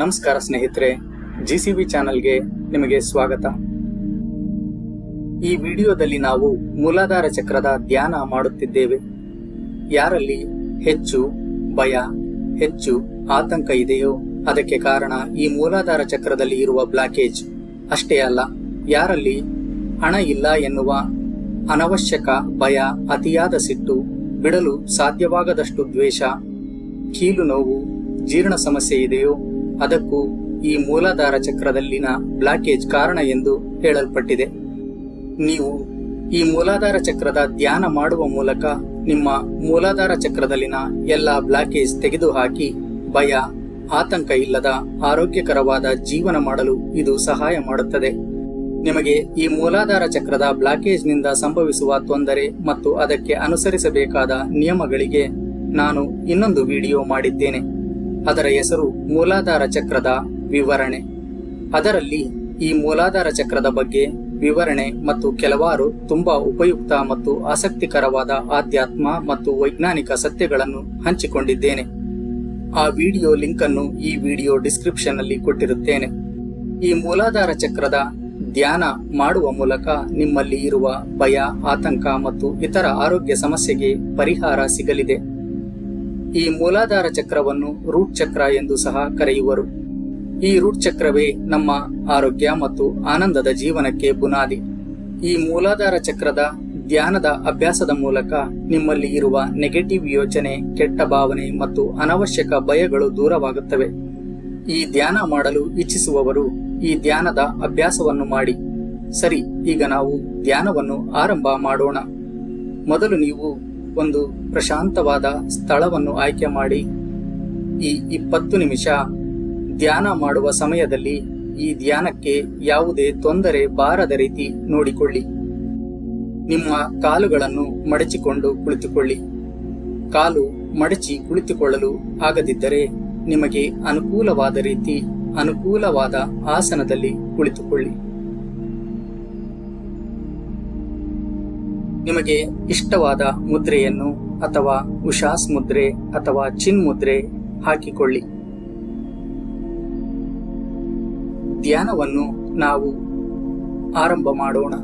ನಮಸ್ಕಾರ ಸ್ನೇಹಿತರೆ G C V ಚಾನಲ್ಗೆ ನಿಮಗೆ ಸ್ವಾಗತ. ಈ ವಿಡಿಯೋದಲ್ಲಿ ನಾವು ಮೂಲಾಧಾರ ಚಕ್ರದ ಧ್ಯಾನ ಮಾಡುತ್ತಿದ್ದೇವೆ. ಯಾರಲ್ಲಿ ಹೆಚ್ಚು ಭಯ, ಹೆಚ್ಚು ಆತಂಕ ಇದೆಯೋ ಅದಕ್ಕೆ ಕಾರಣ ಈ ಮೂಲಾಧಾರ ಚಕ್ರದಲ್ಲಿ ಇರುವ ಬ್ಲಾಕೇಜ್ ಅಷ್ಟೇ ಅಲ್ಲ, ಯಾರಲ್ಲಿ ಹಣ ಇಲ್ಲ ಎನ್ನುವ ಅನವಶ್ಯಕ ಭಯ, ಅತಿಯಾದ ಸಿಟ್ಟು, ಬಿಡಲು ಸಾಧ್ಯವಾಗದಷ್ಟು ದ್ವೇಷ, ಕೀಲು ನೋವು, ಜೀರ್ಣ ಸಮಸ್ಯೆ ಇದೆಯೋ ಅದಕ್ಕೂ ಈ ಮೂಲಾಧಾರ ಚಕ್ರದಲ್ಲಿನ ಬ್ಲಾಕೇಜ್ ಕಾರಣ ಎಂದು ಹೇಳಲ್ಪಟ್ಟಿದೆ. ನೀವು ಈ ಮೂಲಾಧಾರ ಚಕ್ರದ ಧ್ಯಾನ ಮಾಡುವ ಮೂಲಕ ನಿಮ್ಮ ಮೂಲಾಧಾರ ಚಕ್ರದಲ್ಲಿನ ಎಲ್ಲ ಬ್ಲಾಕೇಜ್ ತೆಗೆದುಹಾಕಿ ಭಯ, ಆತಂಕ ಇಲ್ಲದ ಆರೋಗ್ಯಕರವಾದ ಜೀವನ ಮಾಡಲು ಇದು ಸಹಾಯ ಮಾಡುತ್ತದೆ. ನಿಮಗೆ ಈ ಮೂಲಾಧಾರ ಚಕ್ರದ ಬ್ಲಾಕೇಜ್ನಿಂದ ಸಂಭವಿಸುವ ತೊಂದರೆ ಮತ್ತು ಅದಕ್ಕೆ ಅನುಸರಿಸಬೇಕಾದ ನಿಯಮಗಳಿಗೆ ನಾನು ಇನ್ನೊಂದು ವಿಡಿಯೋ ಮಾಡಿದ್ದೇನೆ. ಅದರ ಹೆಸರು ಮೂಲಾಧಾರ ಚಕ್ರದ ವಿವರಣೆ. ಅದರಲ್ಲಿ ಈ ಮೂಲಾಧಾರ ಚಕ್ರದ ಬಗ್ಗೆ ವಿವರಣೆ ಮತ್ತು ಕೆಲವಾರು ತುಂಬಾ ಉಪಯುಕ್ತ ಮತ್ತು ಆಸಕ್ತಿಕರವಾದ ಆಧ್ಯಾತ್ಮ ಮತ್ತು ವೈಜ್ಞಾನಿಕ ಸತ್ಯಗಳನ್ನು ಹಂಚಿಕೊಂಡಿದ್ದೇನೆ. ಆ ವಿಡಿಯೋ ಲಿಂಕ್ ಅನ್ನು ಈ ವಿಡಿಯೋ ಡಿಸ್ಕ್ರಿಪ್ಷನ್ ಅಲ್ಲಿ ಕೊಟ್ಟಿರುತ್ತೇನೆ. ಈ ಮೂಲಾಧಾರ ಚಕ್ರದ ಧ್ಯಾನ ಮಾಡುವ ಮೂಲಕ ನಿಮ್ಮಲ್ಲಿ ಇರುವ ಭಯ, ಆತಂಕ ಮತ್ತು ಇತರ ಆರೋಗ್ಯ ಸಮಸ್ಯೆಗೆ ಪರಿಹಾರ ಸಿಗಲಿದೆ. ಈ ಮೂಲಾಧಾರ ಚಕ್ರವನ್ನು ರೂಟ್ ಚಕ್ರ ಎಂದು ಸಹ ಕರೆಯುವರು. ಈ ರೂಟ್ ಚಕ್ರವೇ ನಮ್ಮ ಆರೋಗ್ಯ ಮತ್ತು ಆನಂದದ ಜೀವನಕ್ಕೆ ಬುನಾದಿ. ಈ ಮೂಲಾಧಾರ ಚಕ್ರದ ಧ್ಯಾನದ ಅಭ್ಯಾಸದ ಮೂಲಕ ನಿಮ್ಮಲ್ಲಿ ಇರುವ ನೆಗೆಟಿವ್ ಯೋಚನೆ, ಕೆಟ್ಟ ಭಾವನೆ ಮತ್ತು ಅನವಶ್ಯಕ ಭಯಗಳು ದೂರವಾಗುತ್ತವೆ. ಈ ಧ್ಯಾನ ಮಾಡಲು ಇಚ್ಛಿಸುವವರು ಈ ಧ್ಯಾನದ ಅಭ್ಯಾಸವನ್ನು ಮಾಡಿ. ಸರಿ, ಈಗ ನಾವು ಧ್ಯಾನವನ್ನು ಆರಂಭ ಮಾಡೋಣ. ಮೊದಲು ನೀವು ಒಂದು ಪ್ರಶಾಂತವಾದ ಸ್ಥಳವನ್ನು ಆಯ್ಕೆ ಮಾಡಿ ಈ ಇಪ್ಪತ್ತು ನಿಮಿಷ ಧ್ಯಾನ ಮಾಡುವ ಸಮಯದಲ್ಲಿ ಈ ಧ್ಯಾನಕ್ಕೆ ಯಾವುದೇ ತೊಂದರೆ ಬಾರದ ರೀತಿ ನೋಡಿಕೊಳ್ಳಿ. ನಿಮ್ಮ ಕಾಲುಗಳನ್ನು ಮಡಚಿಕೊಂಡು ಕುಳಿತುಕೊಳ್ಳಿ. ಕಾಲು ಮಡಚಿ ಕುಳಿತುಕೊಳ್ಳಲು ಆಗದಿದ್ದರೆ ನಿಮಗೆ ಅನುಕೂಲವಾದ ರೀತಿ ಅನುಕೂಲವಾದ ಆಸನದಲ್ಲಿ ಕುಳಿತುಕೊಳ್ಳಿ. ನಿಮಗೆ ಇಷ್ಟವಾದ ಮುದ್ರೆಯನ್ನು ಅಥವಾ ಉಷಾಸ್ ಮುದ್ರೆ ಅಥವಾ ಚಿನ್ ಮುದ್ರೆ ಹಾಕಿಕೊಳ್ಳಿ. ಧ್ಯಾನವನ್ನು ನಾವು ಆರಂಭ ಮಾಡೋಣ.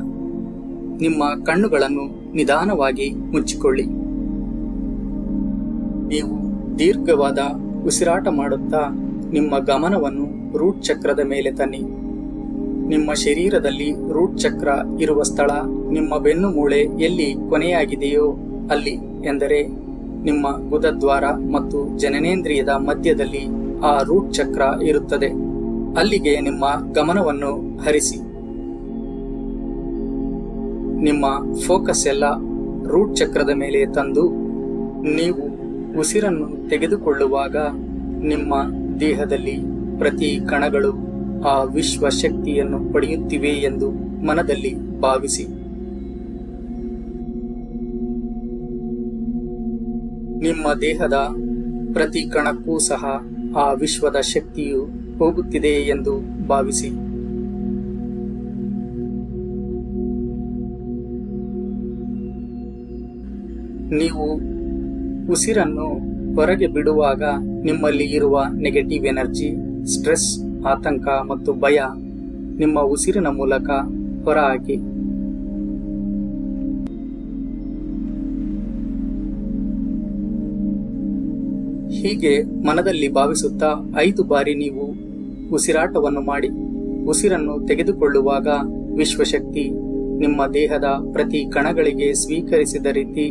ನಿಮ್ಮ ಕಣ್ಣುಗಳನ್ನು ನಿಧಾನವಾಗಿ ಮುಚ್ಚಿಕೊಳ್ಳಿ. ನೀವು ದೀರ್ಘವಾದ ಉಸಿರಾಟ ಮಾಡುತ್ತಾ ನಿಮ್ಮ ಗಮನವನ್ನು ರೂಟ್ ಚಕ್ರದ ಮೇಲೆ ತನ್ನಿ. ನಿಮ್ಮ ಶರೀರದಲ್ಲಿ ರೂಟ್ ಚಕ್ರ ಇರುವ ಸ್ಥಳ ನಿಮ್ಮ ಬೆನ್ನು ಮೂಳೆ ಎಲ್ಲಿ ಕೊನೆಯಾಗಿದೆಯೋ ಅಲ್ಲಿ ಎಂದರೆ ನಿಮ್ಮ ಗುದದ್ವಾರ ಮತ್ತು ಜನನೇಂದ್ರಿಯದ ಮಧ್ಯದಲ್ಲಿ ಆ ರೂಟ್ ಚಕ್ರ ಇರುತ್ತದೆ. ಅಲ್ಲಿಗೆ ನಿಮ್ಮ ಗಮನವನ್ನು ಹರಿಸಿ. ನಿಮ್ಮ ಫೋಕಸ್ ಎಲ್ಲ ರೂಟ್ ಚಕ್ರದ ಮೇಲೆ ತಂದು ನೀವು ಉಸಿರನ್ನು ತೆಗೆದುಕೊಳ್ಳುವಾಗ ನಿಮ್ಮ ದೇಹದಲ್ಲಿ ಪ್ರತಿ ಕಣಗಳು ಆ ವಿಶ್ವ ಶಕ್ತಿಯನ್ನು ಪಡೆಯುತ್ತಿವೆ ಎಂದು ಮನದಲ್ಲಿ ಭಾವಿಸಿ. ನಿಮ್ಮ ದೇಹದ ಪ್ರತಿ ಕಣಕ್ಕೂ ಸಹ ಆ ವಿಶ್ವದ ಶಕ್ತಿಯು ಹೋಗುತ್ತಿದೆ ಎಂದು ಭಾವಿಸಿ. ನೀವು ಉಸಿರನ್ನು ಹೊರಗೆ ಬಿಡುವಾಗ ನಿಮ್ಮಲ್ಲಿ ಇರುವ ನೆಗೆಟಿವ್ ಎನರ್ಜಿ ಸ್ಟ್ರೆಸ್ ಆತಂಕ ಮತ್ತು ಭಯ ನಿಮ್ಮ ಉಸಿರಿನ ಮೂಲಕ ಹೊರಹಾಕಿ. ಹೀಗೆ ಮನದಲ್ಲಿ ಭಾವಿಸುತ್ತಾ ಐದು ಬಾರಿ ನೀವು ಉಸಿರಾಟವನ್ನು ಮಾಡಿ, ಉಸಿರನ್ನು ತೆಗೆದುಕೊಳ್ಳುವಾಗ ವಿಶ್ವಶಕ್ತಿ ನಿಮ್ಮ ದೇಹದ ಪ್ರತಿ ಕಣಗಳಿಗೆ ಸ್ವೀಕರಿಸಿದ ರೀತಿ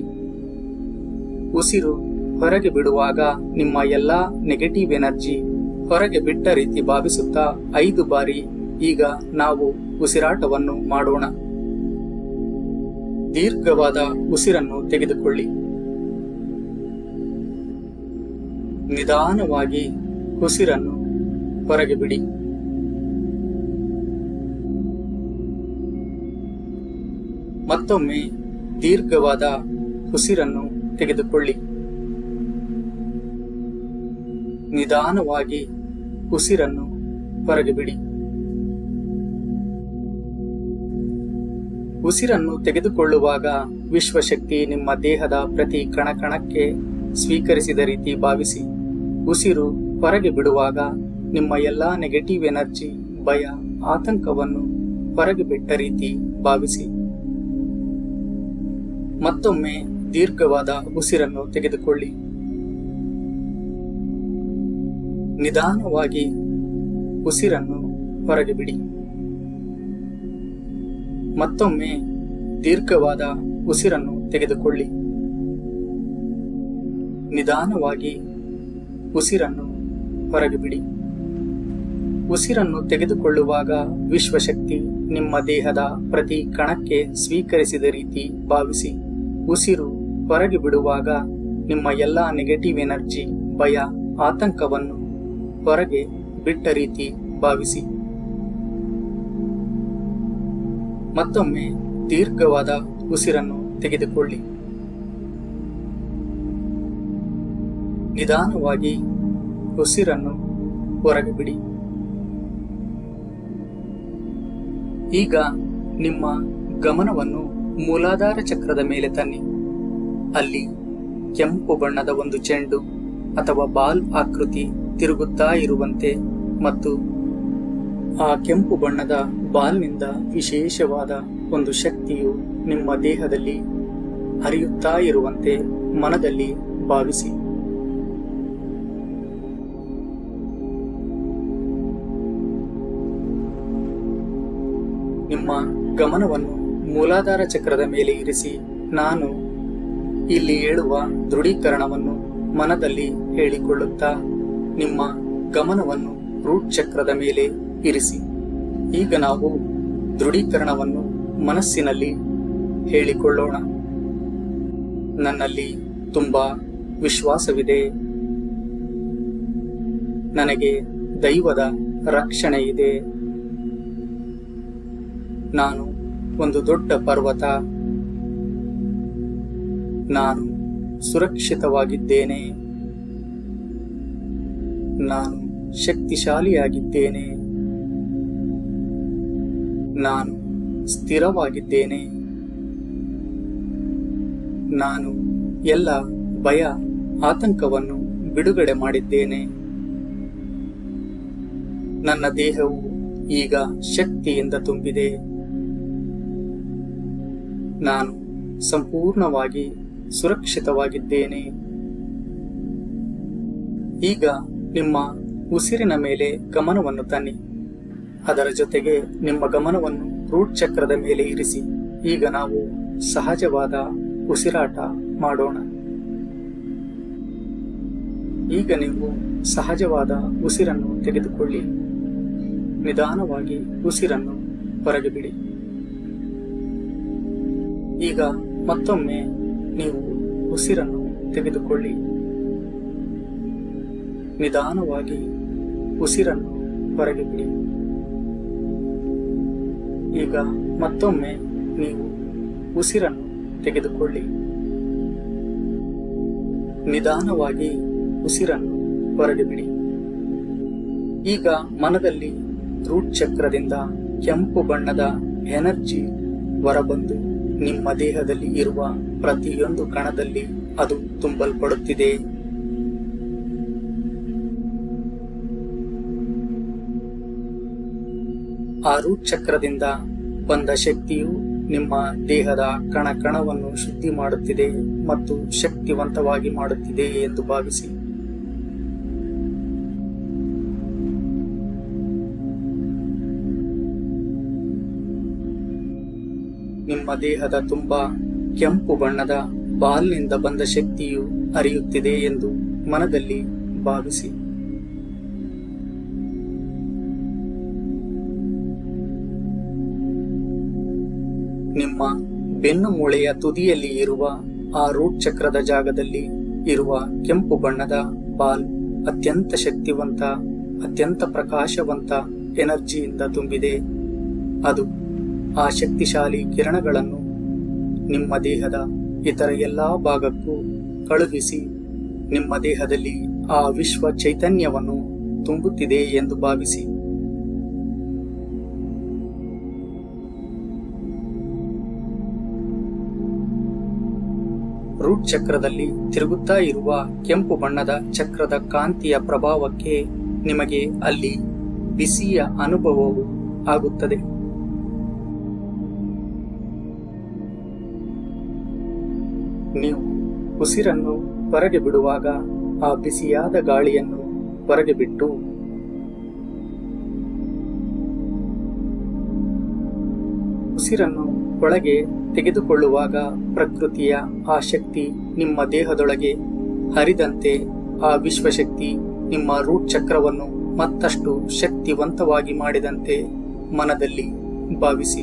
ಉಸಿರು ಹೊರಗೆ ಬಿಡುವಾಗ ನಿಮ್ಮ ಎಲ್ಲಾ ನೆಗೆಟಿವ್ ಎನರ್ಜಿ ಹೊರಗೆ ಬಿಟ್ಟ ರೀತಿ ಭಾವಿಸುತ್ತಾ ಐದು ಬಾರಿ ಈಗ ನಾವು ಉಸಿರಾಟವನ್ನು ಮಾಡೋಣ. ದೀರ್ಘವಾದ ಉಸಿರನ್ನು ತೆಗೆದುಕೊಳ್ಳಿ. ನಿಧಾನವಾಗಿ ಉಸಿರನ್ನು ಹೊರಗೆ ಬಿಡಿ. ಮತ್ತೊಮ್ಮೆ ದೀರ್ಘವಾದ ಉಸಿರನ್ನು ತೆಗೆದುಕೊಳ್ಳಿ. ನಿಧಾನವಾಗಿ ಉಸಿರನ್ನು ಹೊರಗೆ ಬಿಡಿ. ಉಸಿರನ್ನು ತೆಗೆದುಕೊಳ್ಳುವಾಗ ವಿಶ್ವಶಕ್ತಿ ನಿಮ್ಮ ದೇಹದ ಪ್ರತಿ ಕಣಕಣಕ್ಕೆ ಸ್ವೀಕರಿಸಿದ ರೀತಿ ಭಾವಿಸಿ. ಉಸಿರು ಹೊರಗೆ ಬಿಡುವಾಗ ನಿಮ್ಮ ಎಲ್ಲಾ ನೆಗೆಟಿವ್ ಎನರ್ಜಿ ಭಯ, ಆತಂಕವನ್ನು ಹೊರಗೆ ಬಿಟ್ಟ ರೀತಿ ಭಾವಿಸಿ. ಮತ್ತೊಮ್ಮೆ ದೀರ್ಘವಾದ ಉಸಿರನ್ನು ತೆಗೆದುಕೊಳ್ಳಿ. ನಿಧಾನವಾಗಿ ಉಸಿರನ್ನು ಹೊರಗೆ ಬಿಡಿ. ಮತ್ತೊಮ್ಮೆ ದೀರ್ಘವಾದ ಉಸಿರನ್ನು ತೆಗೆದುಕೊಳ್ಳಿ. ನಿಧಾನವಾಗಿ ಉಸಿರನ್ನು ಹೊರಗೆ ಬಿಡಿ. ಉಸಿರನ್ನು ತೆಗೆದುಕೊಳ್ಳುವಾಗ ವಿಶ್ವಶಕ್ತಿ ನಿಮ್ಮ ದೇಹದ ಪ್ರತಿ ಕಣಕ್ಕೆ ಸ್ವೀಕರಿಸಿದ ರೀತಿ ಭಾವಿಸಿ. ಉಸಿರು ಹೊರಗೆ ಬಿಡುವಾಗ ನಿಮ್ಮ ಎಲ್ಲ ನೆಗೆಟಿವ್ ಎನರ್ಜಿ ಭಯ, ಆತಂಕವನ್ನು ಹೊರಗೆ ಬಿಟ್ಟ ರೀತಿ ಭಾವಿಸಿ. ಮತ್ತೊಮ್ಮೆ ದೀರ್ಘವಾದ ಉಸಿರನ್ನು ತೆಗೆದುಕೊಳ್ಳಿ. ನಿಧಾನವಾಗಿ ಉಸಿರನ್ನು ಹೊರಗೆ ಬಿಡಿ. ಈಗ ನಿಮ್ಮ ಗಮನವನ್ನು ಮೂಲಾಧಾರ ಚಕ್ರದ ಮೇಲೆ ತನ್ನಿ. ಅಲ್ಲಿ ಕೆಂಪು ಬಣ್ಣದ ಒಂದು ಚೆಂಡು ಅಥವಾ ಬಾಲ್ ಆಕೃತಿ ತಿರುಗುತ್ತಾ ಇರುವಂತೆ ಮತ್ತು ಆ ಕೆಂಪು ಬಣ್ಣದ ಬಾಲ್ನಿಂದ ವಿಶೇಷವಾದ ಒಂದು ಶಕ್ತಿಯು ನಿಮ್ಮ ದೇಹದಲ್ಲಿ ಹರಿಯುತ್ತಾ ಇರುವಂತೆ ಮನದಲ್ಲಿ ಭಾವಿಸಿ. ನಿಮ್ಮ ಗಮನವನ್ನು ಮೂಲಾಧಾರ ಚಕ್ರದ ಮೇಲೆ ಇರಿಸಿ ನಾನು ಇಲ್ಲಿ ಹೇಳುವ ದೃಢೀಕರಣವನ್ನು ಮನದಲ್ಲಿ ಹೇಳಿಕೊಳ್ಳುತ್ತಾ ನಿಮ್ಮ ಗಮನವನ್ನು ರೂಟ್ ಚಕ್ರದ ಮೇಲೆ ಇರಿಸಿ. ಈಗ ನಾವು ದೃಢೀಕರಣವನ್ನು ಮನಸ್ಸಿನಲ್ಲಿ ಹೇಳಿಕೊಳ್ಳೋಣ. ನನ್ನಲ್ಲಿ ತುಂಬಾ ವಿಶ್ವಾಸವಿದೆ. ನನಗೆ ದೈವದ ರಕ್ಷಣೆ ಇದೆ. ನಾನು ಒಂದು ದೊಡ್ಡ ಪರ್ವತ. ನಾನು ಸುರಕ್ಷಿತವಾಗಿದ್ದೇನೆ. ನಾನು ಶಕ್ತಿಶಾಲಿಯಾಗಿದ್ದೇನೆ. ನಾನು ಸ್ಥಿರವಾಗಿದ್ದೇನೆ. ನಾನು ಎಲ್ಲ ಭಯ, ಆತಂಕವನ್ನು ಬಿಡುಗಡೆ ಮಾಡಿದ್ದೇನೆ. ನನ್ನ ದೇಹವು ಈಗ ಶಕ್ತಿಯಿಂದ ತುಂಬಿದೆ. ನಾನು ಸಂಪೂರ್ಣವಾಗಿ ಸುರಕ್ಷಿತವಾಗಿದ್ದೇನೆ. ಈಗ ನಿಮ್ಮ ಉಸಿರಿನ ಮೇಲೆ ಗಮನವನ್ನು ತನ್ನಿ. ಅದರ ಜೊತೆಗೆ ನಿಮ್ಮ ಗಮನವನ್ನು ರೂಟ್ ಚಕ್ರದ ಮೇಲೆ ಇರಿಸಿ. ಈಗ ನಾವು ಸಹಜವಾದ ಉಸಿರಾಟ ಮಾಡೋಣ. ಈಗ ನೀವು ಸಹಜವಾದ ಉಸಿರನ್ನು ತೆಗೆದುಕೊಳ್ಳಿ. ನಿಧಾನವಾಗಿ ಉಸಿರನ್ನು ಹೊರಗೆ ಬಿಡಿ. ಈಗ ಮತ್ತೊಮ್ಮೆ ನೀವು ಉಸಿರನ್ನು ತೆಗೆದುಕೊಳ್ಳಿ. ನಿಧಾನವಾಗಿ ಉಸಿರನ್ನು ಹೊರಗೆ ಬಿಡಿ. ಈಗ ಮತ್ತೊಮ್ಮೆ ನೀವು ಉಸಿರನ್ನು ತೆಗೆದುಕೊಳ್ಳಿ. ನಿಧಾನವಾಗಿ ಉಸಿರನ್ನು ಹೊರಗೆ ಬಿಡಿ. ಈಗ ಮನದಲ್ಲಿ ರೂಟ್ ಚಕ್ರದಿಂದ ಕೆಂಪು ಬಣ್ಣದ ಎನರ್ಜಿ ಹೊರಬಂದು ನಿಮ್ಮ ದೇಹದಲ್ಲಿ ಇರುವ ಪ್ರತಿಯೊಂದು ಕಣದಲ್ಲಿ ಅದು ತುಂಬಲ್ಪಡುತ್ತಿದೆ. ಆ ರೂಟ್ ಚಕ್ರದಿಂದ ಬಂದ ಶಕ್ತಿಯು ನಿಮ್ಮ ದೇಹದ ಕಣ ಕಣವನ್ನು ಶುದ್ಧಿ ಮಾಡುತ್ತಿದೆ ಮತ್ತು ಶಕ್ತಿವಂತವಾಗಿ ಮಾಡುತ್ತಿದೆ ಎಂದು ಭಾವಿಸಿ. ನಿಮ್ಮ ದೇಹದ ತುಂಬಾ ಕೆಂಪು ಬಣ್ಣದ ಬಾಲ್ನಿಂದ ಬಂದ ಶಕ್ತಿಯು ಹರಿಯುತ್ತಿದೆ ಎಂದು ಮನದಲ್ಲಿ ಭಾವಿಸಿ. ನಿಮ್ಮ ಬೆನ್ನು ಮೂಳೆಯ ತುದಿಯಲ್ಲಿ ಇರುವ ಆ ರೂಟ್ ಚಕ್ರದ ಜಾಗದಲ್ಲಿ ಇರುವ ಕೆಂಪು ಬಣ್ಣದ ಬಾಲ್ ಅತ್ಯಂತ ಶಕ್ತಿವಂತ, ಅತ್ಯಂತ ಪ್ರಕಾಶವಂತ ಎನರ್ಜಿಯಿಂದ ತುಂಬಿದೆ. ಅದು ಆ ಶಕ್ತಿಶಾಲಿ ಕಿರಣಗಳನ್ನು ನಿಮ್ಮ ದೇಹದ ಇತರ ಎಲ್ಲಾ ಭಾಗಕ್ಕೂ ಕಳುಹಿಸಿ ನಿಮ್ಮ ದೇಹದಲ್ಲಿ ಆ ವಿಶ್ವ ಚೈತನ್ಯವನ್ನು ತುಂಬುತ್ತಿದೆ ಎಂದು ಭಾವಿಸಿ. ಚಕ್ರದಲ್ಲಿ ತಿರುಗುತ್ತಾ ಇರುವ ಕೆಂಪು ಬಣ್ಣದ ಚಕ್ರದ ಕಾಂತಿಯ ಪ್ರಭಾವಕ್ಕೆ ನಿಮಗೆ ಅಲ್ಲಿ ಬಿಸಿಯ ಅನುಭವವು ಆಗುತ್ತದೆ. ನೀವು ಉಸಿರನ್ನು ಹೊರಗೆ ಬಿಡುವಾಗ ಆ ಬಿಸಿಯಾದ ಗಾಳಿಯನ್ನು ಹೊರಗೆ ಬಿಟ್ಟು ಉಸಿರನ್ನು ಒಳಗೆ ತೆಗೆದುಕೊಳ್ಳುವಾಗ ಪ್ರಕೃತಿಯ ಆ ಶಕ್ತಿ ನಿಮ್ಮ ದೇಹದೊಳಗೆ ಹರಿದಂತೆ ಆ ವಿಶ್ವಶಕ್ತಿ ನಿಮ್ಮ ರೂಟ್ ಚಕ್ರವನ್ನು ಮತ್ತಷ್ಟು ಶಕ್ತಿವಂತವಾಗಿ ಮಾಡಿದಂತೆ ಮನದಲ್ಲಿ ಭಾವಿಸಿ.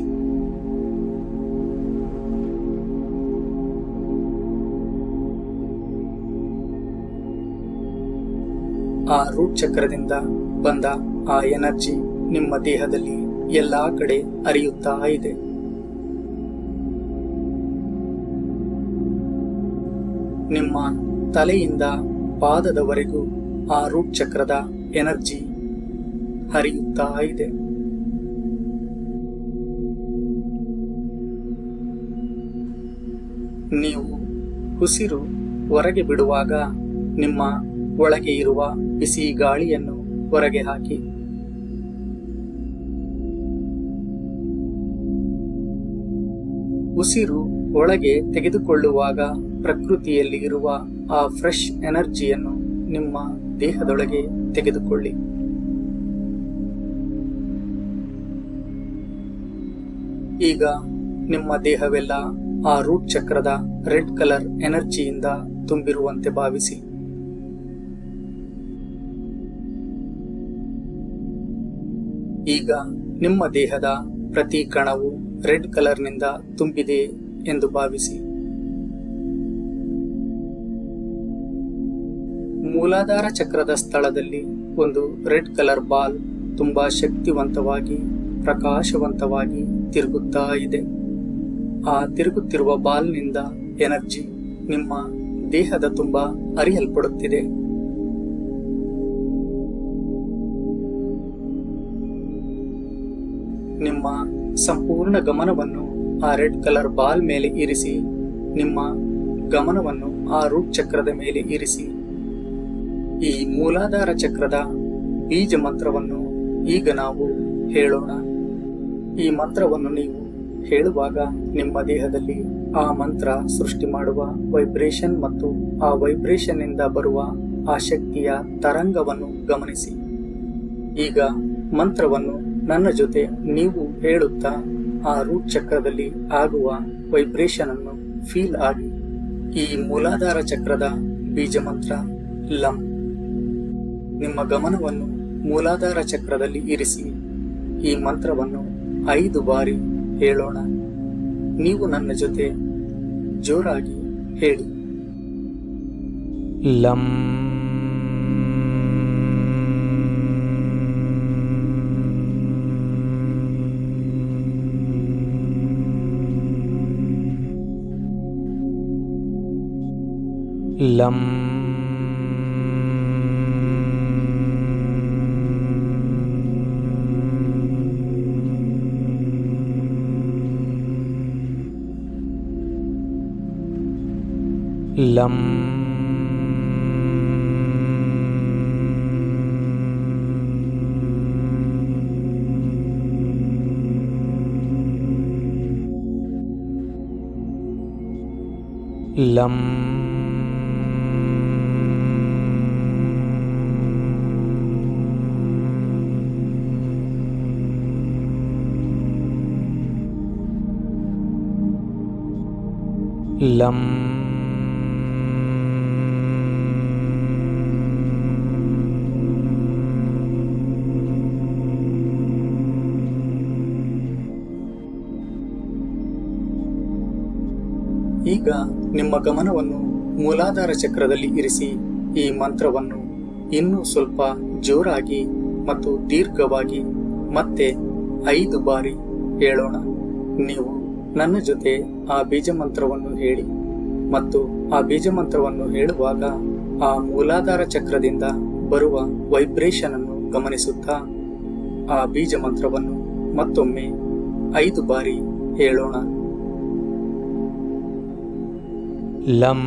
ಆ ರೂಟ್ ಚಕ್ರದಿಂದ ಬಂದ ಆ ಎನರ್ಜಿ ನಿಮ್ಮ ದೇಹದಲ್ಲಿ ಎಲ್ಲಾ ಕಡೆ ಹರಿಯುತ್ತಾ ಇದೆ. ನಿಮ್ಮ ತಲೆಯಿಂದ ಪಾದದವರೆಗೂ ಆ ರೂಟ್ ಚಕ್ರದ ಎನರ್ಜಿ ಹರಿಯುತ್ತಾ ಇದೆ. ನೀವು ಉಸಿರು ಹೊರಗೆ ಬಿಡುವಾಗ ನಿಮ್ಮ ಒಳಗೆ ಇರುವ ಬಿಸಿ ಗಾಳಿಯನ್ನು ಹೊರಗೆ ಹಾಕಿ. ಉಸಿರು ಒಳಗೆ ತೆಗೆದುಕೊಳ್ಳುವಾಗ ಪ್ರಕೃತಿಯಲ್ಲಿ ಇರುವ ಆ ಫ್ರೆಶ್ ಎನರ್ಜಿಯನ್ನು ನಿಮ್ಮ ದೇಹದೊಳಗೆ ತೆಗೆದುಕೊಳ್ಳಿ. ಈಗ ನಿಮ್ಮ ದೇಹವೆಲ್ಲ ಆ ರೂಟ್ ಚಕ್ರದ ರೆಡ್ ಕಲರ್ ಎನರ್ಜಿಯಿಂದ ತುಂಬಿರುವಂತೆ ಭಾವಿಸಿ. ಈಗ ನಿಮ್ಮ ದೇಹದ ಪ್ರತಿ ಕಣವು ರೆಡ್ ಕಲರ್ನಿಂದ ತುಂಬಿದೆ ಎಂದು ಭಾವಿಸಿ. ಮೂಲಾಧಾರ ಚಕ್ರದ ಸ್ಥಳದಲ್ಲಿ ಒಂದು ರೆಡ್ ಕಲರ್ ಬಾಲ್ ತುಂಬಾ ಶಕ್ತಿವಂತವಾಗಿ, ಪ್ರಕಾಶವಂತವಾಗಿ ತಿರುಗುತ್ತಾ ಇದೆ. ಆ ತಿರುಗುತ್ತಿರುವ ಬಾಲ್ನಿಂದ ಎನರ್ಜಿ ನಿಮ್ಮ ದೇಹದ ತುಂಬಾ ಅರಿಯಲ್ಪಡುತ್ತಿದೆ ನಿಮ್ಮ ಸಂಪೂರ್ಣ ಗಮನವನ್ನು ಆ ರೆಡ್ ಕಲರ್ ಬಾಲ್ ಮೇಲೆ ಇರಿಸಿ, ನಿಮ್ಮ ಗಮನವನ್ನು ಆ ರೂಟ್ ಚಕ್ರದ ಮೇಲೆ ಇರಿಸಿ. ಈ ಮೂಲಾಧಾರ ಚಕ್ರದ ಬೀಜ ಮಂತ್ರವನ್ನು ಈಗ ನಾವು ಹೇಳೋಣ. ಈ ಮಂತ್ರವನ್ನು ನೀವು ಹೇಳುವಾಗ ನಿಮ್ಮ ದೇಹದಲ್ಲಿ ಆ ಮಂತ್ರ ಸೃಷ್ಟಿ ಮಾಡುವ ವೈಬ್ರೇಷನ್ ಮತ್ತು ಆ ವೈಬ್ರೇಷನ್ ಇಂದ ಬರುವ ಆ ಶಕ್ತಿಯ ತರಂಗವನ್ನು ಗಮನಿಸಿ. ಈಗ ಮಂತ್ರವನ್ನು ನನ್ನ ಜೊತೆ ನೀವು ಹೇಳುತ್ತಾ ಆ ರೂಟ್ ಚಕ್ರದಲ್ಲಿ ಆಗುವ ವೈಬ್ರೇಷನ್ ಅನ್ನು ಫೀಲ್ ಆಗಿ ಈ ಮೂಲಾಧಾರ ಚಕ್ರದ ಬೀಜ ಮಂತ್ರ ಲಂ. ನಿಮ್ಮ ಗಮನವನ್ನು ಮೂಲಾಧಾರ ಚಕ್ರದಲ್ಲಿ ಇರಿಸಿ. ಈ ಮಂತ್ರವನ್ನು ಐದು ಬಾರಿ ಹೇಳೋಣ. ನೀವು ನನ್ನ ಜೊತೆ ಜೋರಾಗಿ ಹೇಳಿ. ಲಂ. ಲಂ. ಲಂ ಲಂ ಲಂ ಈಗ ನಿಮ್ಮ ಗಮನವನ್ನು ಮೂಲಾಧಾರ ಚಕ್ರದಲ್ಲಿ ಇರಿಸಿ ಈ ಮಂತ್ರವನ್ನು ಇನ್ನೂ ಸ್ವಲ್ಪ ಜೋರಾಗಿ ಮತ್ತು ದೀರ್ಘವಾಗಿ ಮತ್ತೆ ಐದು ಬಾರಿ ಹೇಳೋಣ. ನೀವು ನನ್ನ ಜೊತೆ ಆ ಬೀಜ ಮಂತ್ರವನ್ನು ಹೇಳಿ ಮತ್ತು ಆ ಬೀಜ ಮಂತ್ರವನ್ನು ಹೇಳುವಾಗ ಆ ಮೂಲಾಧಾರ ಚಕ್ರದಿಂದ ಬರುವ ವೈಬ್ರೇಷನ್ ಅನ್ನು ಗಮನಿಸುತ್ತಾ ಆ ಬೀಜ ಮಂತ್ರವನ್ನು ಮತ್ತೊಮ್ಮೆ ಐದು ಬಾರಿ ಹೇಳೋಣ. Lam.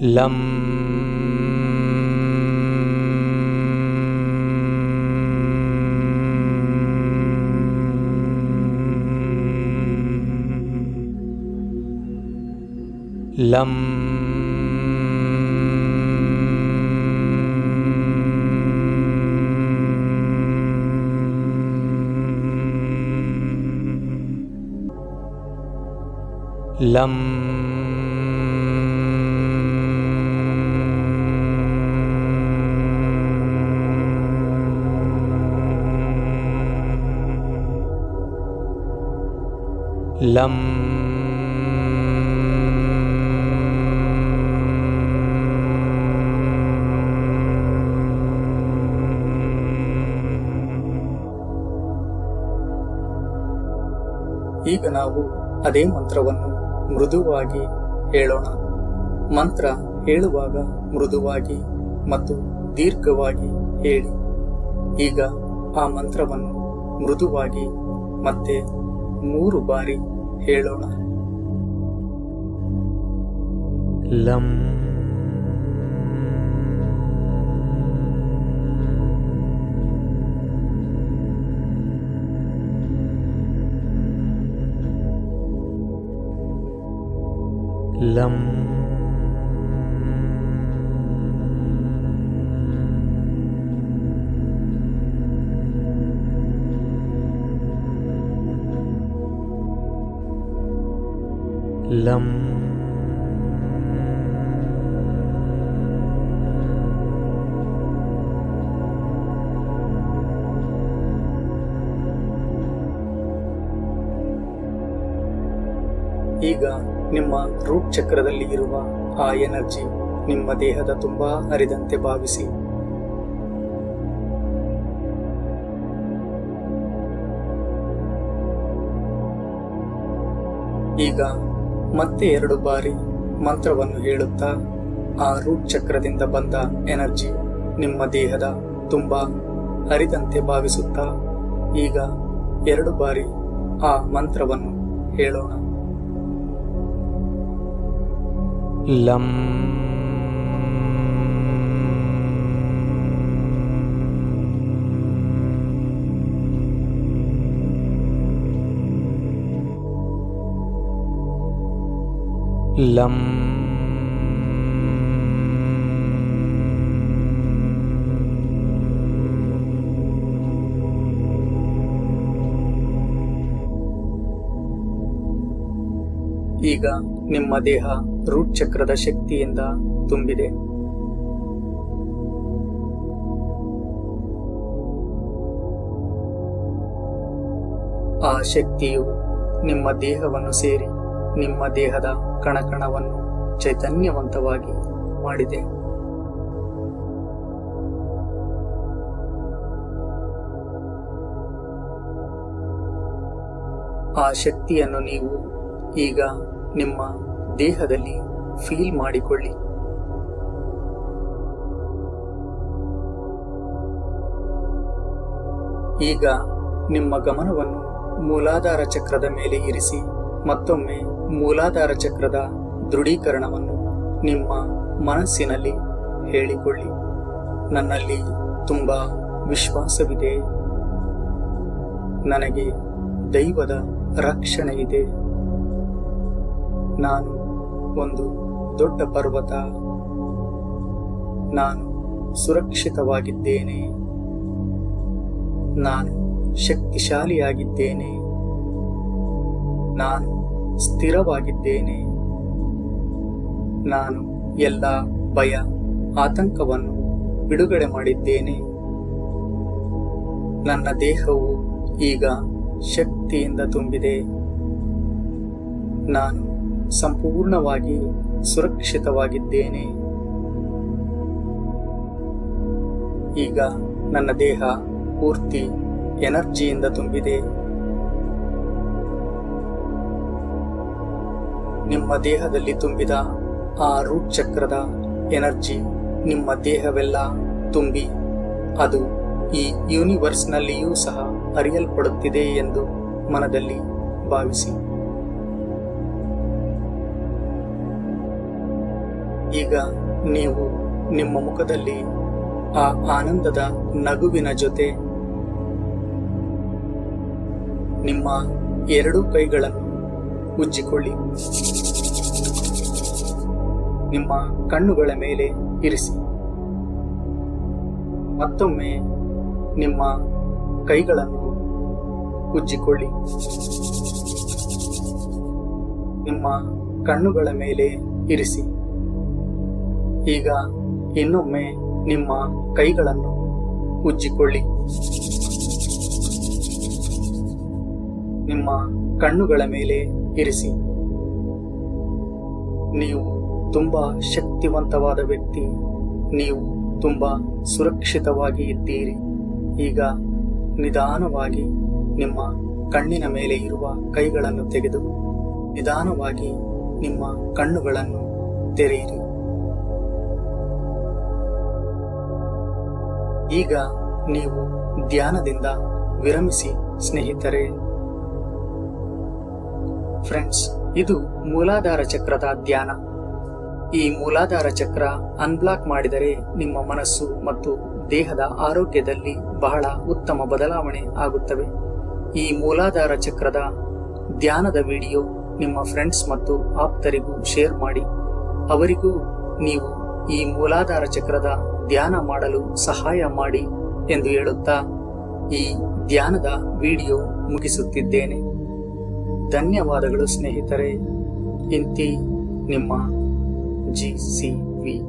Lam. Lam लं लं ಈಗ ನಾವು ಅದೇ ಮಂತ್ರವನ್ನು ಮೃದುವಾಗಿ ಹೇಳೋಣ. ಮಂತ್ರ ಹೇಳುವಾಗ ಮೃದುವಾಗಿ ಮತ್ತು ದೀರ್ಘವಾಗಿ ಹೇಳಿ. ಈಗ ಆ ಮಂತ್ರವನ್ನು ಮೃದುವಾಗಿ ಮತ್ತೆ ಮೂರು ಬಾರಿ ಹೇಳೋಣ. लं लं लं ರೂಟ್ ಚಕ್ರದಲ್ಲಿ ಇರುವ ಆ ಎನರ್ಜಿ ನಿಮ್ಮ ದೇಹದ ತುಂಬಾ ಹರಿದಂತೆ ಭಾವಿಸಿ. ಈಗ ಮತ್ತೆ ಎರಡು ಬಾರಿ ಮಂತ್ರವನ್ನು ಹೇಳುತ್ತಾ ಆ ರೂಟ್ ಚಕ್ರದಿಂದ ಬಂದ ಎನರ್ಜಿ ನಿಮ್ಮ ದೇಹದ ತುಂಬಾ ಹರಿದಂತೆ ಭಾವಿಸುತ್ತಾ, ಈಗ ಎರಡು ಬಾರಿ ಆ ಮಂತ್ರವನ್ನು ಹೇಳೋಣ. लं लं ಈಗ ನಿಮ್ಮ ದೇಹ ರೂಟ್ ಚಕ್ರದ ಶಕ್ತಿಯಿಂದ ತುಂಬಿದೆ. ಆ ಶಕ್ತಿಯು ನಿಮ್ಮ ದೇಹವನ್ನು ಸೇರಿ ನಿಮ್ಮ ದೇಹದ ಕಣಕಣವನ್ನು ಚೈತನ್ಯವಂತವಾಗಿ ಮಾಡಿದೆ. ಆ ಶಕ್ತಿಯನ್ನು ನೀವು ಈಗ ನಿಮ್ಮ ದೇಹದಲ್ಲಿ ಫೀಲ್ ಮಾಡಿಕೊಳ್ಳಿ. ಈಗ ನಿಮ್ಮ ಗಮನವನ್ನು ಮೂಲಾಧಾರ ಚಕ್ರದ ಮೇಲೆ ಇರಿಸಿ, ಮತ್ತೊಮ್ಮೆ ಮೂಲಾಧಾರ ಚಕ್ರದ ದೃಢೀಕರಣವನ್ನು ನಿಮ್ಮ ಮನಸ್ಸಿನಲ್ಲಿ ಹೇಳಿಕೊಳ್ಳಿ. ನನ್ನಲ್ಲಿ ತುಂಬ ವಿಶ್ವಾಸವಿದೆ. ನನಗೆ ದೈವದ ರಕ್ಷಣೆ ಇದೆ ನಾನು ಒಂದು ದೊಡ್ಡ ಪರ್ವತ. ನಾನು ಸುರಕ್ಷಿತವಾಗಿದ್ದೇನೆ. ನಾನು ಶಕ್ತಿಶಾಲಿಯಾಗಿದ್ದೇನೆ. ನಾನು ಸ್ಥಿರವಾಗಿದ್ದೇನೆ. ನಾನು ಎಲ್ಲ ಭಯ, ಆತಂಕವನ್ನು ಬಿಡುಗಡೆ ಮಾಡಿದ್ದೇನೆ. ನನ್ನ ದೇಹವು ಈಗ ಶಕ್ತಿಯಿಂದ ತುಂಬಿದೆ. ನಾನು ಸಂಪೂರ್ಣವಾಗಿ ಸುರಕ್ಷಿತವಾಗಿದ್ದೇನೆ. ಈಗ ನನ್ನ ದೇಹ ಪೂರ್ತಿ ಎನರ್ಜಿಯಿಂದ ತುಂಬಿದೆ. ನಿಮ್ಮ ದೇಹದಲ್ಲಿ ತುಂಬಿದ ಆ ರೂಟ್ ಚಕ್ರದ ಎನರ್ಜಿ ನಿಮ್ಮ ದೇಹವೆಲ್ಲ ತುಂಬಿ, ಅದು ಈ ಯೂನಿವರ್ಸ್ನಲ್ಲಿಯೂ ಸಹ ಅರಿಯಲ್ಪಡುತ್ತಿದೆ ಎಂದು ಮನದಲ್ಲಿ ಭಾವಿಸಿ. ಈಗ ನೀವು ನಿಮ್ಮ ಮುಖದಲ್ಲಿ ಆ ಆನಂದದ ನಗುವಿನ ಜೊತೆ ನಿಮ್ಮ ಎರಡೂ ಕೈಗಳನ್ನು ಉಜ್ಜಿಕೊಳ್ಳಿ. ನಿಮ್ಮ ಕಣ್ಣುಗಳ ಮೇಲೆ ಇರಿಸಿ. ಮತ್ತೊಮ್ಮೆ ನಿಮ್ಮ ಕೈಗಳನ್ನು ಉಜ್ಜಿಕೊಳ್ಳಿ. ನಿಮ್ಮ ಕಣ್ಣುಗಳ ಮೇಲೆ ಇರಿಸಿ. ಈಗ ಇನ್ನೊಮ್ಮೆ ನಿಮ್ಮ ಕೈಗಳನ್ನು ಉಜ್ಜಿಕೊಳ್ಳಿ. ನಿಮ್ಮ ಕಣ್ಣುಗಳ ಮೇಲೆ ಇರಿಸಿ. ನೀವು ತುಂಬಾ ಶಕ್ತಿವಂತವಾದ ವ್ಯಕ್ತಿ, ನೀವು ತುಂಬಾ ಸುರಕ್ಷಿತವಾಗಿ ಇದ್ದೀರಿ. ಈಗ ನಿಧಾನವಾಗಿ ನಿಮ್ಮ ಕಣ್ಣಿನ ಮೇಲೆ ಇರುವ ಕೈಗಳನ್ನು ತೆಗೆದು ನಿಧಾನವಾಗಿ ನಿಮ್ಮ ಕಣ್ಣುಗಳನ್ನು ತೆರೆಯಿರಿ. ಈಗ ನೀವು ಧ್ಯಾನದಿಂದ ವಿರಮಿಸಿ ಸ್ನೇಹಿತರೆ. ಫ್ರೆಂಡ್ಸ್ ಇದು ಮೂಲಾಧಾರ ಚಕ್ರದ ಧ್ಯಾನ. ಈ ಮೂಲಾಧಾರ ಚಕ್ರ ಅನ್ಬ್ಲಾಕ್ ಮಾಡಿದರೆ ನಿಮ್ಮ ಮನಸ್ಸು ಮತ್ತು ದೇಹದ ಆರೋಗ್ಯದಲ್ಲಿ ಬಹಳ ಉತ್ತಮ ಬದಲಾವಣೆ ಆಗುತ್ತವೆ. ಈ ಮೂಲಾಧಾರ ಚಕ್ರದ ಧ್ಯಾನದ ವಿಡಿಯೋ ನಿಮ್ಮ ಫ್ರೆಂಡ್ಸ್ ಮತ್ತು ಆಪ್ತರಿಗೂ ಶೇರ್ ಮಾಡಿ. ಅವರಿಗೂ ನೀವು ಈ ಮೂಲಾಧಾರ ಚಕ್ರದ ಧ್ಯಾನ ಮಾಡಲು ಸಹಾಯ ಮಾಡಿ ಎಂದು ಹೇಳುತ್ತಾ ಈ ಧ್ಯಾನದ ವಿಡಿಯೋ ಮುಗಿಸುತ್ತಿದ್ದೇನೆ. ಧನ್ಯವಾದಗಳು ಸ್ನೇಹಿತರೆ. ಇಂತಿ ನಿಮ್ಮ ಜಿ ಸಿ ವಿ.